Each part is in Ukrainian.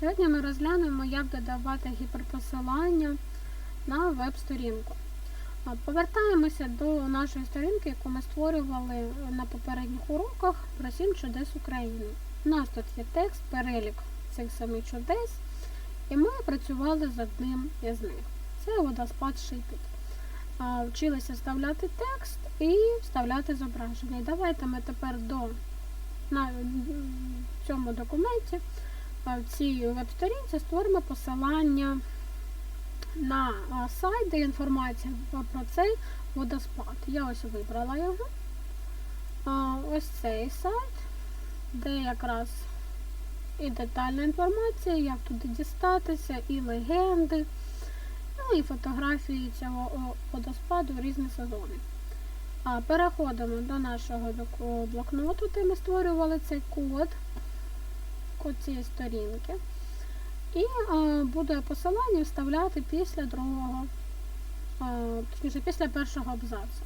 Сьогодні ми розглянемо, як додавати гіперпосилання на веб-сторінку. Повертаємося до нашої сторінки, яку ми створювали на попередніх уроках про сім чудес України. У нас тут є текст, перелік цих семи чудес, і ми працювали з одним із них. Це водоспад Шипіт. Вчилися вставляти текст і вставляти зображення. І давайте ми тепер до на цьому документі в цій веб-сторінці створимо посилання на сайт, де інформація про цей водоспад. Я ось вибрала його. Ось цей сайт, де якраз і детальна інформація, як туди дістатися, і легенди, ну і фотографії цього водоспаду в різні сезони. Переходимо до нашого блокноту, де ми створювали цей код код цієї сторінки. І е, буду посилання вставляти після другого, е, точніше, після першого абзацу.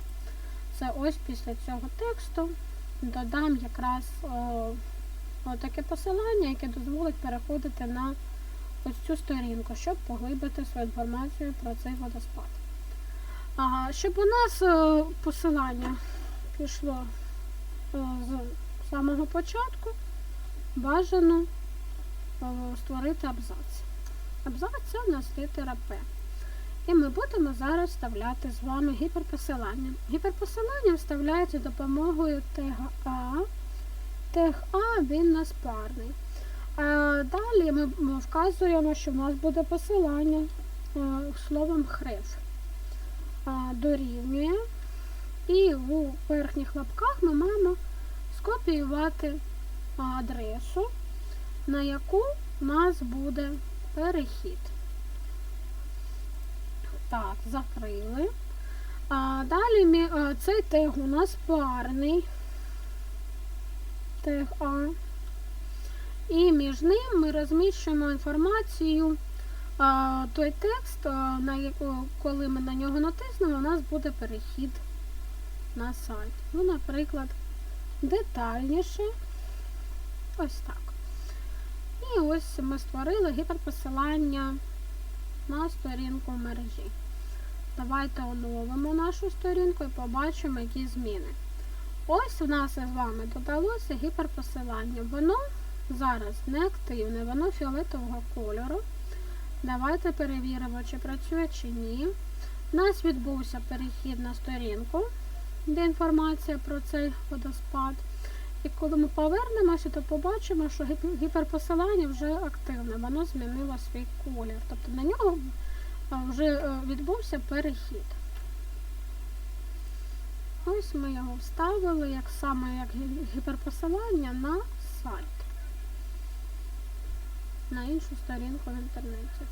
Це ось після цього тексту додам якраз е, таке посилання, яке дозволить переходити на ось цю сторінку, щоб поглибити свою інформацію про цей водоспад. Ага, щоб у нас посилання пішло з самого початку, бажано е, створити абзац. Абзац це у нас літера П. І ми будемо зараз вставляти з вами гіперпосилання. Гіперпосилання вставляється допомогою тега А. Тег А він нас парний. А далі ми вказуємо, що в нас буде посилання е, словом хрев. Дорівнює. І у верхніх лапках ми маємо скопіювати адресу, на яку у нас буде перехід. Так, закрили. А далі ми, а, цей тег у нас парний. Тег А. І між ним ми розміщуємо інформацію. А, той текст, а, на яку, коли ми на нього натиснемо, у нас буде перехід на сайт. Ну, наприклад, детальніше. Ось так. І ось ми створили гіперпосилання на сторінку мережі. Давайте оновимо нашу сторінку і побачимо, які зміни. Ось у нас із вами додалося гіперпосилання. Воно зараз не активне, воно фіолетового кольору. Давайте перевіримо, чи працює, чи ні. У нас відбувся перехід на сторінку, де інформація про цей водоспад. І коли ми повернемося, то побачимо, що гіперпосилання вже активне, воно змінило свій колір. Тобто на нього вже е, відбувся перехід. Ось ми його вставили як саме як гіперпосилання на сайт, на іншу сторінку в інтернеті.